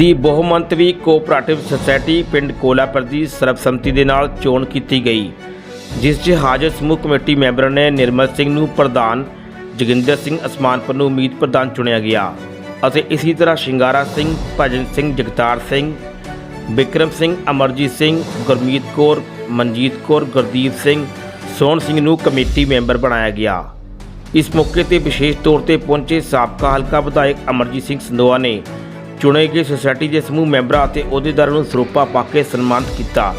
ਦੀ ਬਹੁਮੰਤਵੀ cooperative society ਪਿੰਡ ਕੋਲਾਪੁਰ ਦੀ ਸਰਬਸੰਮਤੀ ਦੇ ਨਾਲ ਚੋਣ ਕੀਤੀ ਗਈ, ਜਿਸ 'ਚ ਹਾਜ਼ਰ ਸਮੂਹ ਕਮੇਟੀ ਮੈਂਬਰਾਂ ਨੇ ਨਿਰਮਲ ਸਿੰਘ ਨੂੰ ਪ੍ਰਧਾਨ, ਜੋਗਿੰਦਰ ਸਿੰਘ ਅਸਮਾਨਪੁਰ ਨੂੰ ਉਮੀਦ ਪ੍ਰਧਾਨ ਚੁਣਿਆ ਗਿਆ ਅਤੇ ਇਸੇ ਤਰ੍ਹਾਂ ਸ਼ਿੰਗਾਰਾ ਸਿੰਘ, ਭਜਨ ਸਿੰਘ, ਜਗਤਾਰ ਸਿੰਘ, ਬਿਕਰਮ ਸਿੰਘ, ਅਮਰਜੀਤ ਸਿੰਘ, ਗੁਰਮੀਤ ਕੌਰ, ਮਨਜੀਤ ਕੌਰ, ਗੁਰਦੀਪ ਸਿੰਘ, ਸੋਹਣ ਸਿੰਘ ਨੂੰ ਕਮੇਟੀ ਮੈਂਬਰ ਬਣਾਇਆ ਗਿਆ। ਇਸ ਮੌਕੇ ਤੇ ਵਿਸ਼ੇਸ਼ ਤੌਰ ਤੇ ਪਹੁੰਚੇ ਸਾਬਕਾ ਹਲਕਾ ਵਿਧਾਇਕ ਅਮਰਜੀਤ ਸਿੰਘ ਸੰਦੋਆ ਨੇ ਚੁਣੇ ਗਏ ਸੁਸਾਇਟੀ ਦੇ ਸਮੂਹ ਮੈਂਬਰਾਂ ਅਤੇ ਅਹੁਦੇਦਾਰਾਂ ਨੂੰ ਸਰੋਪਾ ਪਾ ਕੇ ਸਨਮਾਨਿਤ ਕੀਤਾ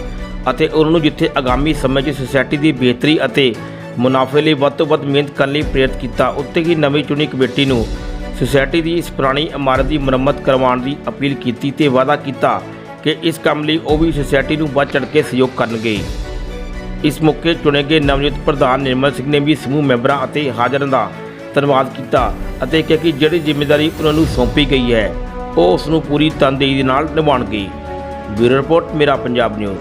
ਅਤੇ ਉਹਨਾਂ ਨੂੰ ਜਿੱਥੇ ਆਗਾਮੀ ਸਮੇਂ 'ਚ ਸੁਸਾਇਟੀ ਦੀ ਬਿਹਤਰੀ ਅਤੇ ਮੁਨਾਫੇ ਲਈ ਵੱਧ ਤੋਂ ਵੱਧ ਮਿਹਨਤ ਕਰਨ ਲਈ ਪ੍ਰੇਰਿਤ ਕੀਤਾ ਉੱਤੇ ਹੀ ਨਵੀਂ ਚੁਣੀ ਕਮੇਟੀ ਨੂੰ ਸੁਸਾਇਟੀ ਦੀ ਇਸ ਪੁਰਾਣੀ ਇਮਾਰਤ ਦੀ ਮੁਰੰਮਤ ਕਰਵਾਉਣ ਦੀ ਅਪੀਲ ਕੀਤੀ ਤੇ ਵਾਅਦਾ ਕੀਤਾ ਕਿ ਇਸ ਕੰਮ ਲਈ ਉਹ ਵੀ ਸੁਸਾਇਟੀ ਨੂੰ ਵੱਧ ਚੜ੍ਹ ਕੇ ਸਹਿਯੋਗ ਕਰਨਗੇ। ਇਸ ਮੌਕੇ ਚੁਣੇ ਗਏ ਨਵਨਿਯੁਕਤ ਪ੍ਰਧਾਨ ਨਿਰਮਲ ਸਿੰਘ ਨੇ ਵੀ ਸਮੂਹ ਮੈਂਬਰਾਂ ਅਤੇ ਹਾਜ਼ਰਾਂ ਦਾ ਧੰਨਵਾਦ ਕੀਤਾ ਅਤੇ ਕਿਹਾ ਕਿ ਜਿਹੜੀ ਜ਼ਿੰਮੇਵਾਰੀ ਉਹਨਾਂ ਨੂੰ ਸੌਂਪੀ ਗਈ ਹੈ ਉਹ ਉਸ ਨੂੰ ਪੂਰੀ ਤਨਦੇਹੀ ਦੇ ਨਾਲ ਨਿਭਾਉਣਗੇ ਬਿਊਰੋ ਰਿਪੋਰਟ, ਮੇਰਾ ਪੰਜਾਬ ਨਿਊਜ਼।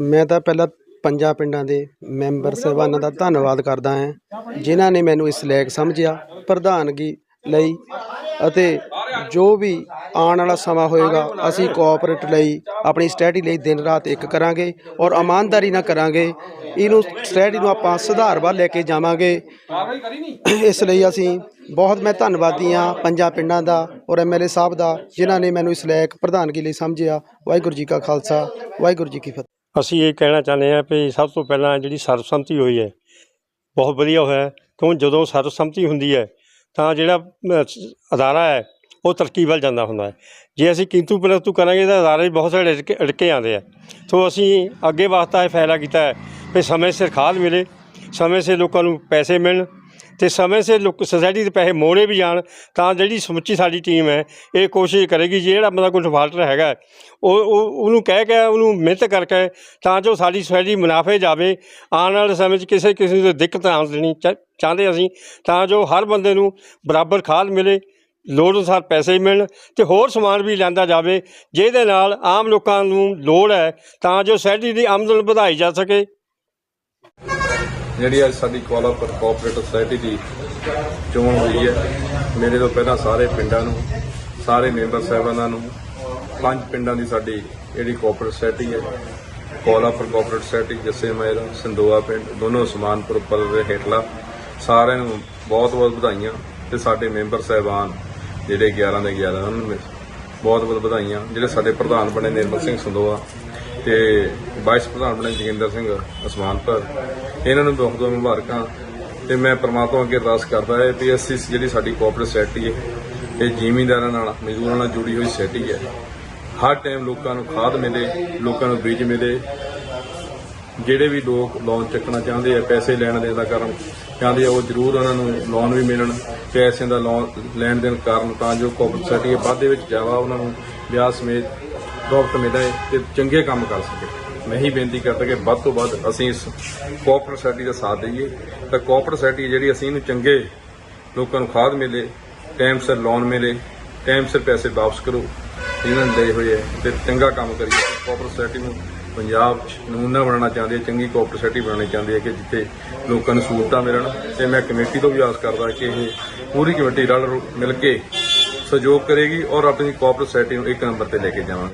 ਮੈਂ ਤਾਂ ਪਹਿਲਾਂ ਪੰਜਾਂ ਪਿੰਡਾਂ ਦੇ ਮੈਂਬਰ ਸਾਹਿਬਾਨਾਂ ਦਾ ਧੰਨਵਾਦ ਕਰਦਾ ਹਾਂ, ਜਿਨ੍ਹਾਂ ਨੇ ਮੈਨੂੰ ਇਸ ਲਾਇਕ ਸਮਝਿਆ, ਪ੍ਰਧਾਨਗੀ ਲਈ ਅਤੇ ਜੋ ਵੀ ਆਉਣ ਵਾਲਾ ਸਮਾਂ ਹੋਏਗਾ, ਅਸੀਂ ਕੋਆਪਰੇਟ ਲਈ, ਆਪਣੀ ਸਟੈਡੀ ਲਈ ਦਿਨ ਰਾਤ ਇੱਕ ਕਰਾਂਗੇ ਔਰ ਇਮਾਨਦਾਰੀ ਨਾਲ ਕਰਾਂਗੇ। ਇਹਨੂੰ ਸਟੈਡੀ ਨੂੰ ਆਪਾਂ ਸੁਧਾਰ ਵੱਲ ਲੈ ਕੇ ਜਾਵਾਂਗੇ। ਇਸ ਲਈ ਅਸੀਂ ਬਹੁਤ ਮੈਂ ਧੰਨਵਾਦੀ ਹਾਂ ਪੰਜਾਂ ਪਿੰਡਾਂ ਦਾ ਔਰ ਐਮਐਲਏ ਸਾਹਿਬ ਦਾ, ਜਿਨ੍ਹਾਂ ਨੇ ਮੈਨੂੰ ਇਸ ਲਾਇਕ ਪ੍ਰਧਾਨਗੀ ਲਈ ਸਮਝਿਆ। ਵਾਹਿਗੁਰੂ ਜੀ ਕਾ ਖਾਲਸਾ, ਵਾਹਿਗੁਰੂ ਜੀ ਕੀ ਫਤਿਹ। ਅਸੀਂ ਇਹ ਕਹਿਣਾ ਚਾਹੁੰਦੇ ਹਾਂ ਵੀ ਸਭ ਤੋਂ ਪਹਿਲਾਂ ਜਿਹੜੀ ਸਰਬਸੰਮਤੀ ਹੋਈ ਹੈ, ਬਹੁਤ ਵਧੀਆ ਹੋਇਆ। ਕਿਉਂ? ਜਦੋਂ ਸਰਬਸੰਮਤੀ ਹੁੰਦੀ ਹੈ, ਤਾਂ ਜਿਹੜਾ ਅਦਾਰਾ ਹੈ ਉਹ ਤਰੱਕੀ ਵੱਲ ਜਾਂਦਾ ਹੁੰਦਾ ਹੈ। ਜੇ ਅਸੀਂ ਕਿੰਤੂ ਪਰੰਤੂ ਕਰਾਂਗੇ ਤਾਂ ਅਦਾਰੇ ਬਹੁਤ ਸਾਰੇ ਅੜਕੇ ਅੜਕੇ ਆਉਂਦੇ ਆ। ਸੋ ਅਸੀਂ ਅੱਗੇ ਵਾਸਤਾ ਇਹ ਫੈਸਲਾ ਕੀਤਾ ਹੈ ਵੀ ਸਮੇਂ ਸਿਰ ਖਾਦ ਮਿਲੇ, ਸਮੇਂ ਸਿਰ ਲੋਕਾਂ ਨੂੰ ਪੈਸੇ ਮਿਲਣ ਤੇ ਸਮੇਂ ਸਿਰ ਲੋਕ ਸੋਸਾਇਟੀ ਦੇ ਪੈਸੇ ਮੋੜੇ ਵੀ ਜਾਣ ਤਾਂ ਜਿਹੜੀ ਸਮੁੱਚੀ ਸਾਡੀ ਟੀਮ ਹੈ, ਇਹ ਕੋਸ਼ਿਸ਼ ਕਰੇਗੀ ਜੇ ਜਿਹੜਾ ਬੰਦਾ ਕੋਈ ਡਿਫਾਲਟਰ ਹੈਗਾ ਉਹ ਉਹ- ਉਹਨੂੰ ਕਹਿ ਕੇ ਉਹਨੂੰ ਮਿਹਨਤ ਕਰਕੇ ਤਾਂ ਜੋ ਸਾਡੀ ਸੋਸਾਇਟੀ ਮੁਨਾਫੇ ਜਾਵੇ। ਆਉਣ ਵਾਲੇ ਸਮੇਂ 'ਚ ਕਿਸੇ ਕਿਸੇ ਨੂੰ ਦਿੱਕਤ ਆਉਣ ਦੇਣੀ ਚਾਹੁੰਦੇ ਅਸੀਂ ਤਾਂ ਜੋ ਹਰ ਬੰਦੇ ਨੂੰ ਬਰਾਬਰ ਖਾਦ ਮਿਲੇ। ਲੋੜ ਅਨੁਸਾਰ ਪੈਸੇ ਵੀ ਮਿਲਣ ਤੇ ਹੋਰ ਸਮਾਨ ਵੀ ਲੈਂਦਾ ਜਾਵੇ, ਜਿਹਦੇ ਨਾਲ ਆਮ ਲੋਕਾਂ ਨੂੰ ਲੋੜ ਹੈ, ਤਾਂ ਜੋ ਸੁਸਾਇਟੀ ਦੀ ਆਮਦਨ ਵਧਾਈ ਜਾ ਸਕੇ। ਜਿਹੜੀ ਅੱਜ ਸਾਡੀ ਕੋਲਾਪੁਰ ਕੋਆਪਰੇਟਿਵ ਸੋਸਾਇਟੀ ਦੀ ਚੋਣ ਹੋਈ ਹੈ, ਮੇਰੇ ਤੋਂ ਪਹਿਲਾਂ ਸਾਰੇ ਪਿੰਡਾਂ ਨੂੰ, ਸਾਰੇ ਮੈਂਬਰ ਸਾਹਿਬਾਨਾਂ ਨੂੰ, ਪੰਜ ਪਿੰਡਾਂ ਦੀ ਸਾਡੀ ਜਿਹੜੀ ਕੋਆਪਰੇਟਿਵ ਸੋਸਾਇਟੀ ਹੈ ਕੋਲਾਪੁਰ ਕੋਆਪਰੇਟਿਵ ਸੋਸਾਇਟੀ ਜੱਸੇ ਮਹਿਰਾ ਸੰਦੋਆ ਪਿੰਡ, ਦੋਨੋਂ ਸਮਾਨਪੁਰ ਉੱਪਰ ਹੇਠਲਾ, ਸਾਰਿਆਂ ਨੂੰ ਬਹੁਤ ਬਹੁਤ ਵਧਾਈਆਂ ਤੇ ਸਾਡੇ ਮੈਂਬਰ ਸਾਹਿਬਾਨ ਜਿਹੜੇ 11 ਦੇ 11 ਉਹਨਾਂ ਨੂੰ ਬਹੁਤ ਬਹੁਤ ਵਧਾਈਆਂ। ਜਿਹੜੇ ਸਾਡੇ ਪ੍ਰਧਾਨ ਬਣੇ ਨਿਰਮਲ ਸਿੰਘ ਸੰਦੋਆ ਤੇ ਵਾਈਸ ਪ੍ਰਧਾਨ ਬਣੇ ਜੋਗਿੰਦਰ ਸਿੰਘ ਅਸਮਾਨਪੁਰ ਇਹਨਾਂ ਨੂੰ ਬਹੁਤ ਬਹੁਤ ਮੁਬਾਰਕਾਂ। ਤੇ ਮੈਂ ਪ੍ਰਮਾਤਮਾ ਅੱਗੇ ਅਰਦਾਸ ਕਰਦਾ ਹੈ ਕਿ ਅਸੀਂ ਜਿਹੜੀ ਸਾਡੀ ਕੋਆਪਰੇਟਿਵ ਸੋਸਾਇਟੀ ਹੈ, ਇਹ ਜ਼ਿਮੀਂਦਾਰਾਂ ਨਾਲ, ਮਜ਼ਦੂਰਾਂ ਨਾਲ ਜੁੜੀ ਹੋਈ ਸੋਸਾਇਟੀ ਹੈ। ਹਰ ਟਾਈਮ ਲੋਕਾਂ ਨੂੰ ਖਾਦ ਮਿਲੇ, ਲੋਕਾਂ ਨੂੰ ਬੀਜ ਮਿਲੇ ਜਿਹੜੇ ਵੀ ਲੋਕ ਲੋਨ ਚੱਕਣਾ ਚਾਹੁੰਦੇ ਆ, ਪੈਸੇ ਲੈਣ ਦੇਣ ਦਾ ਕਾਰਨ ਚਾਹੁੰਦੇ ਆ, ਉਹ ਜ਼ਰੂਰ ਉਹਨਾਂ ਨੂੰ ਲੋਨ ਵੀ ਮਿਲਣ। ਪੈਸਿਆਂ ਦਾ ਲੋਨ ਲੈਣ ਦੇਣ ਕਾਰਨ ਤਾਂ ਜੋ ਕੋਆਪਰੇਟਿਵ ਸੋਸਾਇਟੀ ਵਾਧੇ ਵਿੱਚ ਜਾਵਾ ਉਹਨਾਂ ਨੂੰ ਵਿਆਹ ਸਮੇਤ ਪ੍ਰੋਫਿਟ ਮਿਲੇ ਤੇ ਚੰਗੇ ਕੰਮ ਕਰ ਸਕੇ। ਮੈਂ ਹੀ ਬੇਨਤੀ ਕਰਦਾ ਕਿ ਵੱਧ ਤੋਂ ਵੱਧ ਅਸੀਂ ਇਸ ਕੋਆਪਰੇਟਿਵ ਸੋਸਾਇਟੀ ਦਾ ਸਾਥ ਦਈਏ। ਤਾਂ ਕੋਆਪਰੇਟਿਵ ਸੋਸਾਇਟੀ ਜਿਹੜੀ ਅਸੀਂ ਇਹਨੂੰ ਚੰਗੇ ਲੋਕਾਂ ਨੂੰ ਖਾਦ ਮਿਲੇ ਟਾਈਮ ਸਿਰ ਲੋਨ ਮਿਲੇ ਟਾਈਮ ਸਿਰ ਪੈਸੇ ਵਾਪਸ ਕਰੋ ਇਹਨਾਂ ਨੇ ਲਏ ਹੋਏ ਹੈ ਤੇ ਚੰਗਾ ਕੰਮ ਕਰੀਏ। ਕੋਆਪਰੇਟਿਵ ਸੋਸਾਇਟੀ ਨੂੰ ਪੰਜਾਬ 'ਚ ਨਮੂਨਾ ਬਣਾਉਣਾ ਚਾਹੁੰਦੇ ਆ ਚੰਗੀ ਕੋਆਪਰੇਟਿਵ ਸੋਸਾਇਟੀ ਬਣਾਉਣੀ ਚਾਹੁੰਦੇ ਆ ਕਿ ਜਿੱਥੇ ਲੋਕਾਂ ਨੂੰ ਸਹੂਲਤਾਂ ਮਿਲਣ ਤੇ ਮੈਂ ਕਮੇਟੀ ਤੋਂ ਵੀ ਆਸ ਕਰਦਾ ਕਿ ਇਹ ਪੂਰੀ ਕਮੇਟੀ ਰਲ ਮਿਲ ਕੇ ਸਹਿਯੋਗ ਕਰੇਗੀ ਔਰ ਆਪਣੀ ਕੋਆਪਰੇਟਿਵ ਸੋਸਾਇਟੀ ਨੂੰ ਇੱਕ ਨੰਬਰ ਤੇ ਲੈ ਕੇ ਜਾਵਾਂਗੇ